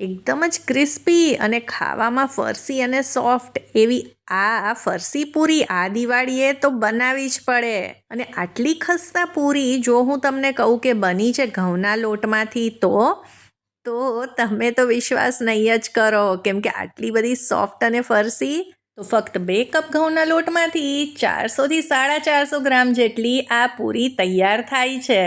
એકદમ જ ક્રિસ્પી અને ખાવામાં ફરસી અને સોફ્ટ એવી આ ફરસી પૂરી આ દિવાળીએ તો બનાવી જ પડે. અને આટલી ખસ્તા પૂરી જો હું તમને કહું કે બની છે ઘઉંના લોટમાંથી તો તો તમે તો વિશ્વાસ નહીં જ કરો. કેમ કે આટલી બધી સોફ્ટ અને ફરસી, તો ફક્ત બે કપ ઘઉંના લોટમાંથી ચારસોથી સાડા ચારસો ગ્રામ જેટલી આ પૂરી તૈયાર થાય છે.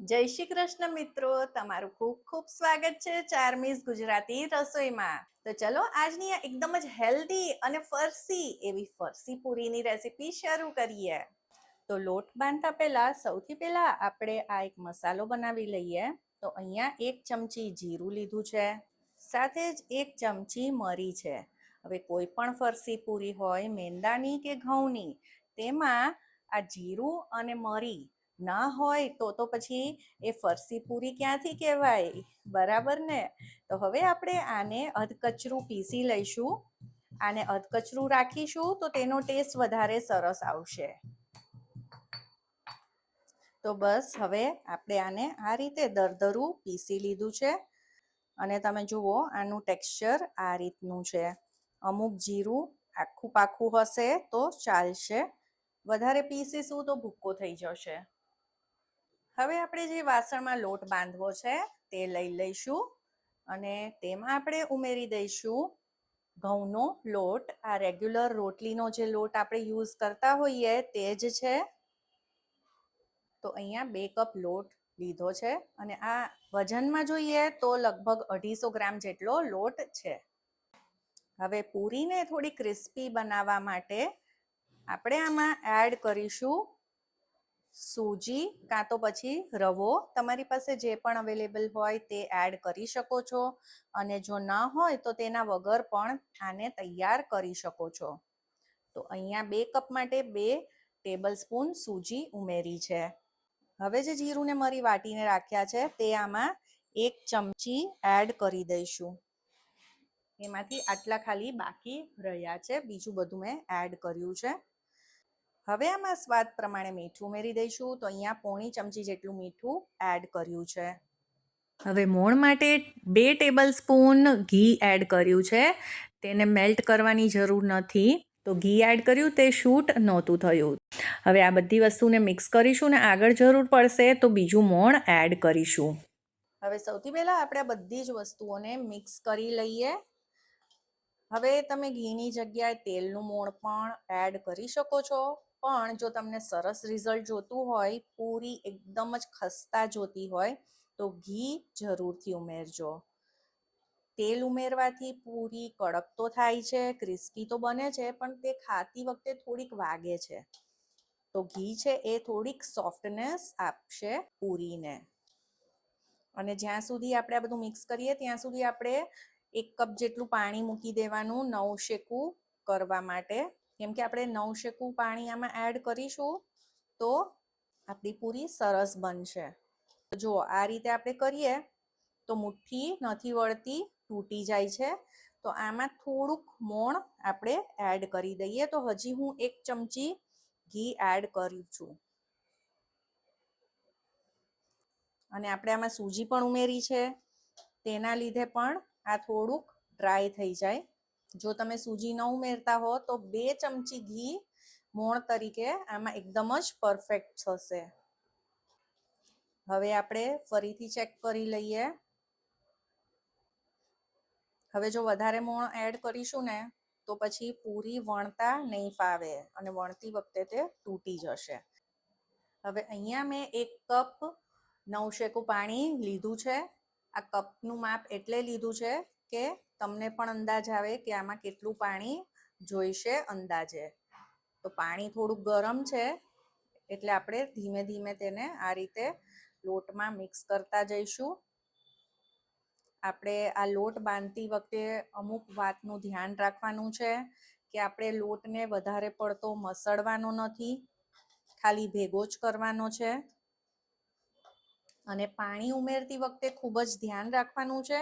જય શ્રી કૃષ્ણ મિત્રો. તમારું ખૂબ ખૂબ સ્વાગત છે ચારમીઝ ગુજરાતી રસોઈમાં. તો ચલો આજની આ એકદમ જ હેલ્ધી અને ફરસી એવી ફરસી પૂરીની રેસીપી શરૂ કરીએ. તો લોટ બાંધતા પહેલાં સૌથી પહેલાં આપણે આ એક મસાલો બનાવી લઈએ. તો અહીંયા એક ચમચી જીરું લીધું છે, સાથે જ એક ચમચી મરી છે. હવે કોઈ પણ ફરસી પૂરી હોય, મેંદાની કે ઘઉંની, તેમાં આ જીરું અને મરી ના હોય તો તો પછી એ ફરસી પૂરી ક્યાંથી કહેવાય? બરાબર ને? તો હવે આપણે આને અધકચરું પીસી લઈશું. આને અધકચરું રાખીશું તો તેનો ટેસ્ટ વધારે સરસ આવશે. તો બસ હવે આપણે આને આ રીતે દરદરું પીસી લીધું છે. અને તમે જુઓ, આનું ટેક્સચર આ રીતનું છે. અમુક જીરું આખું પાખું હશે તો ચાલશે. વધારે પીસીશું તો ભૂક્કો થઈ જશે. હવે આપણે જે વાસણમાં લોટ બાંધવો છે, તે લઈ લઈશું અને તેમાં આપણે ઉમેરી દઈશું ઘઉંનો લોટ. આ રેગ્યુલર રોટલીનો જે લોટ આપણે યુઝ કરતા હોઈએ તે જ છે. તો અહીંયા બે કપ લોટ લીધો છે અને આ વજનમાં જોઈએ તો લગભગ અઢીસો ગ્રામ જેટલો લોટ છે. હવે પૂરીને થોડી ક્રિસ્પી બનાવવા માટે આપણે આમાં એડ કરીશું સૂજી, કાં તો પછી રવો. તમારી પાસે જે પણ અવેલેબલ હોય તે એડ કરી શકો છો. અને જો ન હોય તો તેના વગર પણ આને તૈયાર કરી શકો છો. તો અહીંયા બે કપ માટે બે ટેબલ સ્પૂન સૂજી ઉમેરી છે. હવે જે જીરું ને મરી વાટીને રાખ્યા છે તે આમાં એક ચમચી એડ કરી દઈશું. એમાંથી આટલા ખાલી બાકી રહ્યા છે. બીજું બધું મેં એડ કર્યું છે. હવે આમાં સ્વાદ પ્રમાણે મીઠું ઉમેરી દઈશું. તો અહીંયા પોણી ચમચી જેટલું મીઠું એડ કર્યું છે. હવે મોણ માટે બે ટેબલ સ્પૂન ઘી એડ કર્યું છે. તેને મેલ્ટ કરવાની જરૂર નથી. તો ઘી એડ કર્યું, તે શૂટ નહોતું થયું. હવે આ બધી વસ્તુને મિક્સ કરીશું ને આગળ જરૂર પડશે તો બીજું મોણ એડ કરીશું. હવે સૌથી પહેલાં આપણે બધી જ વસ્તુઓને મિક્સ કરી લઈએ. હવે તમે ઘીની જગ્યાએ તેલનું મોણ પણ એડ કરી શકો છો. પણ જો તમને સરસ રિઝલ્ટ જોતું હોય, પૂરી એકદમ જ ખસ્તા જોતી હોય, તો ઘી જરૂરથી ઉમેરજો. તેલ ઉમેરવાથી પૂરી કડક તો થાય છે ક્રિસ્પી તો બને છે, પણ તે ખાતી વખતે થોડીક વાગે છે. તો ઘી છે એ થોડીક સોફ્ટનેસ આપશે પૂરીને. અને જ્યાં સુધી આપણે આ બધું મિક્સ કરીએ, ત્યાં સુધી આપણે એક કપ જેટલું પાણી મૂકી દેવાનું નવ શેકું કરવા માટે. કેમ કે આપણે નવ શેકું પાણી આમાં એડ કરીશું તો આપણી પૂરી સરસ બનશે. જો આ રીતે આપણે કરીએ તો મુઠ્ઠી નથી વળતી, તૂટી જાય છે. તો આમાં થોડુંક મોણ આપણે એડ કરી દઈએ. તો હજી હું એક ચમચી ઘી એડ કરું છું. અને આપણે આમાં સૂજી પણ ઉમેરી છે. તેના લીધે પણ આ થોડુંક ડ્રાય થઈ જાય. જો તમે સૂજી ન ઉમેરતા હો, તો બે ચમચી ઘી મોણ તરીકે આમાં એકદમ જ પરફેક્ટ થશે. હવે આપણે ફરીથી ચેક કરી લઈએ. હવે જો વધારે મોણ એડ કરીશું ને, તો પછી પૂરી વણતા નહીં ફાવે અને વણતી વખતે તે તૂટી જશે. હવે અહીંયા મેં એક કપ નવશેકું પાણી લીધું છે. આ કપનું માપ એટલે લીધું છે કે તમને પણ અંદાજ આવે કે આમાં કેટલું પાણી જોઈશે અંદાજે. તો પાણી થોડું ગરમ છે, એટલે આપણે ધીમે ધીમે તેને આ રીતે લોટમાં મિક્સ કરતા જઈશું. આપણે આ લોટ બાંધતી વખતે અમુક વાતનું ધ્યાન રાખવાનું છે કે આપણે લોટને વધારે પડતો મસળવાનો નથી, ખાલી ભેગો જ કરવાનો છે. અને પાણી ઉમેરતી વખતે ખૂબ જ ધ્યાન રાખવાનું છે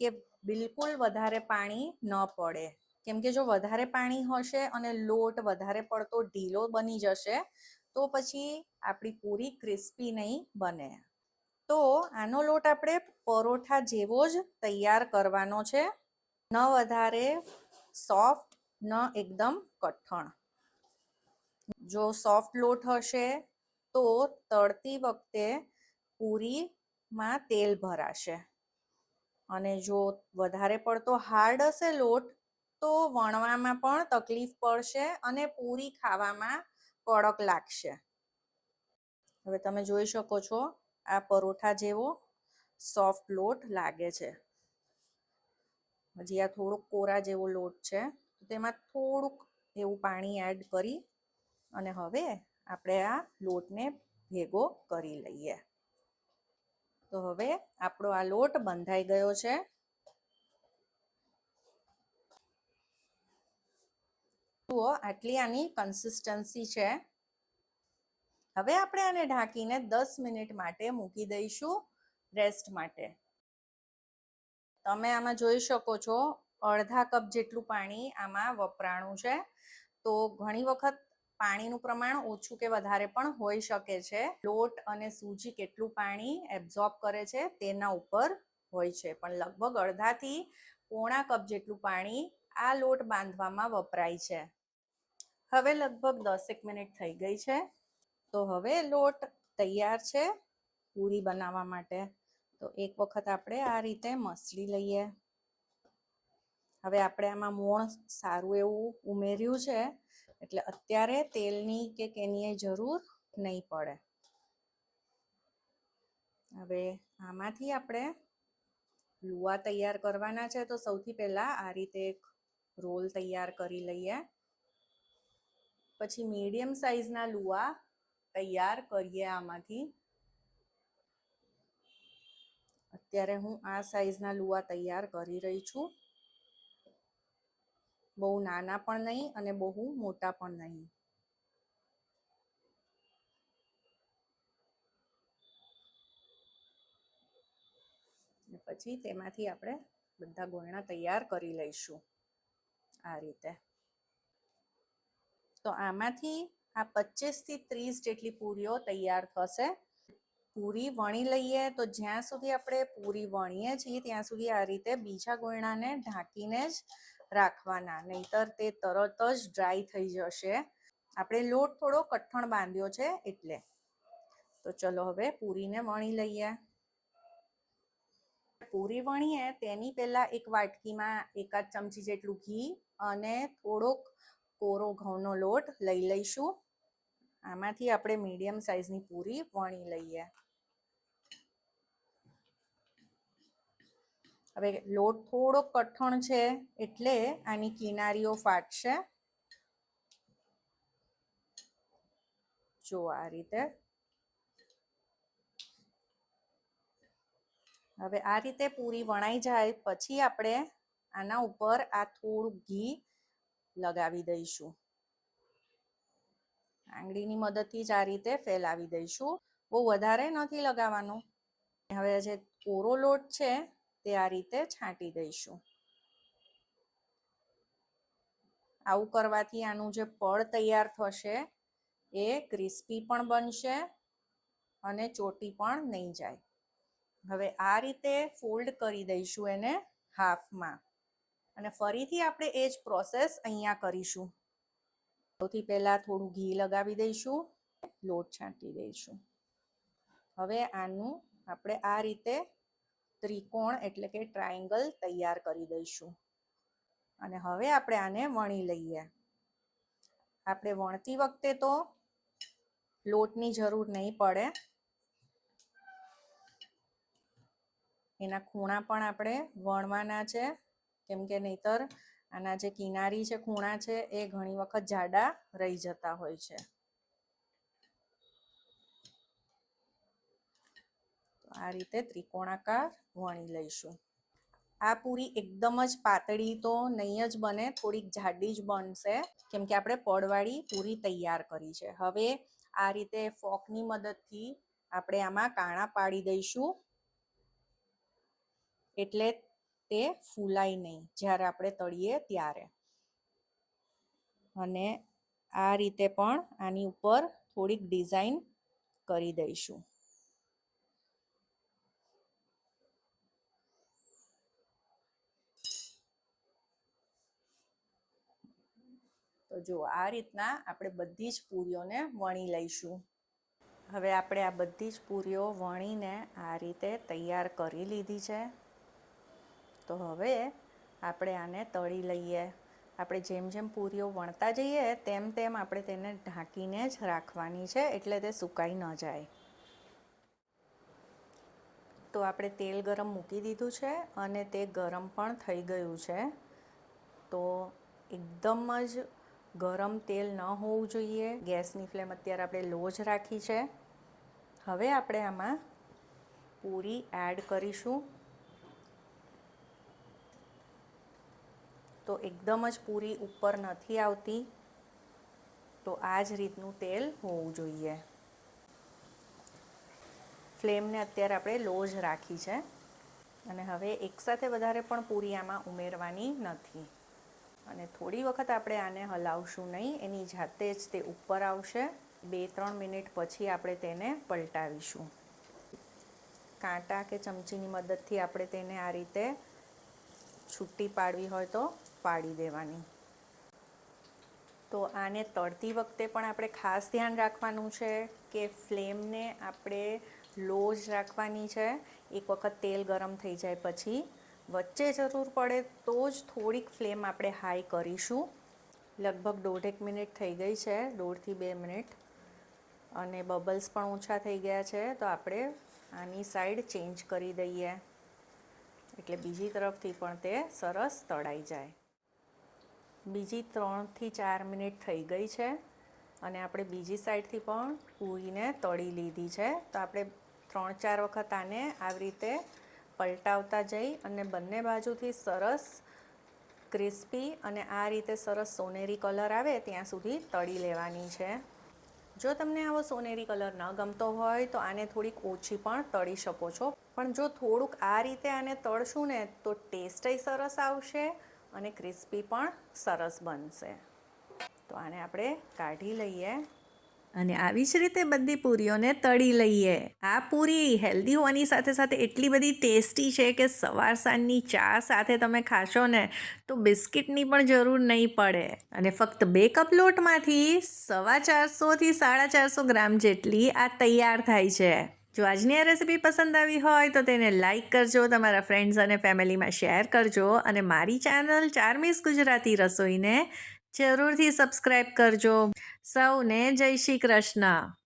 કે બિલકુલ વધારે પાણી ન પડે. કેમ કે જો વધારે પાણી હશે અને લોટ વધારે પડતો ઢીલો બની જશે, તો પછી આપણી પૂરી ક્રિસ્પી નહીં બને. તો આનો લોટ આપણે પરોઠા જેવો જ તૈયાર કરવાનો છે. ન વધારે સોફ્ટ, ન એકદમ કઠણ. જો સોફ્ટ લોટ હશે, તો તળતી વખતે પૂરીમાં તેલ ભરાશે. અને જો વધારે પડતો હાર્ડ હશે લોટ, તો વણવામાં પણ તકલીફ પડશે અને પૂરી ખાવામાં કડક લાગશે. હવે તમે જોઈ શકો છો, આ પરોઠા જેવો સોફ્ટ લોટ લાગે છે. હજી આ થોડોક કોરા જેવો લોટ છે તેમાં થોડુંક એવું પાણી એડ કરી અને હવે આપણે આ લોટને ભેગો કરી લઈએ. તો હવે આપણો આ લોટ બંધાઈ ગયો છે. જુઓ, આટલી આની કન્સિસ્ટન્સી છે. હવે આપણે આને ઢાંકીને દસ મિનિટ માટે મૂકી દઈશું રેસ્ટ માટે. તમે આમાં જોઈ શકો છો, અડધા કપ જેટલું પાણી આમાં વપરાણું છે. તો ઘણી વખત પાણીનું પ્રમાણ ઓછું કે વધારે પણ હોઈ શકે છે. લોટ અને સૂજી કેટલું પાણી એબ્ઝોર્બ કરે છે તેના ઉપર હોય છે. પણ લગભગ અડધાથી પોણા કપ જેટલું પાણી આ લોટ બાંધવામાં વપરાય છે. હવે લગભગ દસેક મિનિટ થઈ ગઈ છે. તો હવે લોટ તૈયાર છે પૂરી બનાવવા માટે. તો એક વખત આપણે આ રીતે મસળી લઈએ. હવે આપણે આમાં મોણ સારું એવું ઉમેર્યું છે, એટલે અત્યારે તેલની કે કેની જરૂર નહીં પડે. હવે આમાંથી આપણે લુવા તૈયાર કરવાના છે, તો સૌથી પહેલાં આ રીતે એક રોલ તૈયાર કરી લઈએ. પછી મીડિયમ સાઇઝના લુવા તૈયાર કરીએ આમાંથી. અત્યારે હું આ સાઈઝના લુવા તૈયાર કરી રહી છું. બહુ નાના પણ નહીં અને બહુ મોટા પણ નહીં. પછી તેમાંથી આપણે બધા ગોળણા તૈયાર કરી લઈશું આ રીતે. તો આમાંથી આ પચીસથી ત્રીસ જેટલી પૂરીઓ તૈયાર થશે. પૂરી વણી લઈએ તો જ્યાં સુધી આપણે પૂરી વણીએ છીએ ત્યાં સુધી આ રીતે બીજા ગોયણાને ઢાંકીને જ રાખવાના, નહીતર તે તરત જ ડ્રાય થઈ જશે. આપણે લોટ થોડો કઠણ બાંધ્યો છે એટલે. તો ચલો હવે પૂરીને વણી લઈએ. પૂરી વણીએ, તેની પહેલાં એક વાટકીમાં એકાદ ચમચી જેટલું ઘી અને થોડોક કોરો ઘઉંનો લોટ લઈ લઈશું. આમાંથી આપણે મીડિયમ સાઇઝની પૂરી વણી લઈએ. હવે લોટ થોડો કઠણ છે એટલે આની કિનારીઓ ફાટશે. જો આ રીતે. હવે આ રીતે પૂરી વણાઈ જાય પછી આપણે આના ઉપર આ થોડું ઘી લગાવી દઈશું. આંગળીની મદદથી જ આ રીતે ફેલાવી દઈશું. બહુ વધારે નથી લગાવવાનું. હવે જે કોરો લોટ છે તે આ રીતે છાંટી દઈશું. આવું કરવાથી આનું જે પડ તૈયાર થશે, એ ક્રિસ્પી પણ બનશે અને ચોટી પણ નહીં જાય. હવે આ રીતે ફોલ્ડ કરી દઈશું એને હાફમાં. અને ફરીથી આપણે એ જ પ્રોસેસ અહીંયા કરીશું. સૌથી પહેલાં થોડું ઘી લગાવી દઈશું, લોટ છાંટી દઈશું. હવે આનું આપણે આ રીતે ત્રિકોણ એટલે કે ટ્રાયંગલ તૈયાર કરી દઈશું. અને હવે આપણે આને વણી લઈએ. આપણે વણતી વખતે તો લોટની જરૂર નહીં પડે. એના ખૂણા પણ આપણે વણવાના છે. કેમ કે નહીતર આના જે કિનારી છે, ખૂણા છે, એ ઘણી વખત જાડા રહી જતા હોય છે. આ રીતે ત્રિકોણાકાર વણી લઈશું. આ પૂરી એકદમ જ પાતળી તો નહીં જ બને, થોડીક જાડી જ બનશે. કેમ કે આપણે પડવાળી પૂરી તૈયાર કરી છે. હવે આ રીતે ફોકની મદદથી આપણે આમાં કાણા પાડી દઈશું. એટલે તે ફૂલાય નહીં, જ્યારે આપણે તળીએ ત્યારે. અને આ રીતે પણ આની ઉપર થોડીક ડિઝાઇન કરી દઈશું. તો જુઓ આ રીતના આપણે બધી જ પૂરીઓને વણી લઈશું. હવે આપણે આ બધી જ પૂરીઓ વણીને આ રીતે તૈયાર કરી લીધી છે. તો હવે આપણે આને તળી લઈએ. આપણે જેમ જેમ પૂરીઓ વણતા જઈએ તેમ તેમ આપણે તેને ઢાંકીને જ રાખવાની છે એટલે તે સુકાઈ ન જાય. તો આપણે તેલ ગરમ મૂકી દીધું છે અને તે ગરમ પણ થઈ ગયું છે. તો એકદમ જ ગરમ તેલ ન હોવું જોઈએ. ગેસની ફ્લેમ અત્યારે આપણે લો જ રાખી છે. હવે આપણે આમાં પૂરી એડ કરીશું. તો એકદમ જ પૂરી ઉપર નથી આવતી. તો આ જ રીતનું તેલ હોવું જોઈએ. ફ્લેમને અત્યારે આપણે લો જ રાખી છે. અને હવે એકસાથે વધારે પણ પૂરી આમાં ઉમેરવાની નથી. અને થોડી વખત આપણે આને હલાવશું નહીં. એની જાતે જ તે ઉપર આવશે. બે, ત્રણ મિનિટ પછી આપણે તેને પલટાવીશું. કાંટા કે ચમચીની મદદથી આપણે તેને આ રીતે છૂટી પાડવી હોય તો પાડી દેવાની. તો આને તળતી વખતે પણ આપણે ખાસ ધ્યાન રાખવાનું છે કે ફ્લેમને આપણે લો જ રાખવાની છે. એક વખત તેલ ગરમ થઈ જાય પછી વચ્ચે જરૂર પડે તો જ થોડીક ફ્લેમ આપણે હાઈ કરીશું. લગભગ દોઢેક મિનિટ થઈ ગઈ છે, દોઢથી બે મિનિટ. અને બબલ્સ પણ ઓછા થઈ ગયા છે, તો આપણે આની સાઈડ ચેન્જ કરી દઈએ. એટલે બીજી તરફથી પણ તે સરસ તળાઈ જાય. બીજી ત્રણથી ચાર મિનિટ થઈ ગઈ છે, અને આપણે બીજી સાઈડથી પણ પૂરીને તળી લીધી છે. તો આપણે ત્રણ ચાર વખત આને આવી રીતે પલટાવતા જઈ અને બંને બાજુથી સરસ ક્રિસ્પી અને આ રીતે સરસ સોનેરી કલર આવે ત્યાં સુધી તળી લેવાની છે. જો તમને આવો સોનેરી કલર ન ગમતો હોય તો આને થોડીક ઓછી પણ તળી શકો છો. પણ જો થોડુંક આ રીતે આને તળશું ને તો ટેસ્ટય સરસ આવશે અને ક્રિસ્પી પણ સરસ બનશે. તો આને આપણે કાઢી લઈએ. અને આવી જ રીતે બધી પૂરીઓને તળી લઈએ. આ પૂરી હેલ્ધી હોવાની સાથે સાથે એટલી બધી ટેસ્ટી છે કે સવાર સાંજની ચા સાથે તમે ખાશો ને તો બિસ્કિટની પણ જરૂર નહીં પડે. અને ફક્ત બે કપ લોટમાંથી સવા ચારસોથી સાડા ચારસો ગ્રામ જેટલી આ તૈયાર થાય છે. જો આજની આ રેસીપી પસંદ આવી હોય તો તેને લાઇક કરજો, તમારા ફ્રેન્ડ્સ અને ફેમિલીમાં શેર કરજો અને મારી ચેનલ ચારમીસ ગુજરાતી રસોઈને જરૂરથી સબસ્ક્રાઈબ કરજો. સૌને જય શ્રી કૃષ્ણ.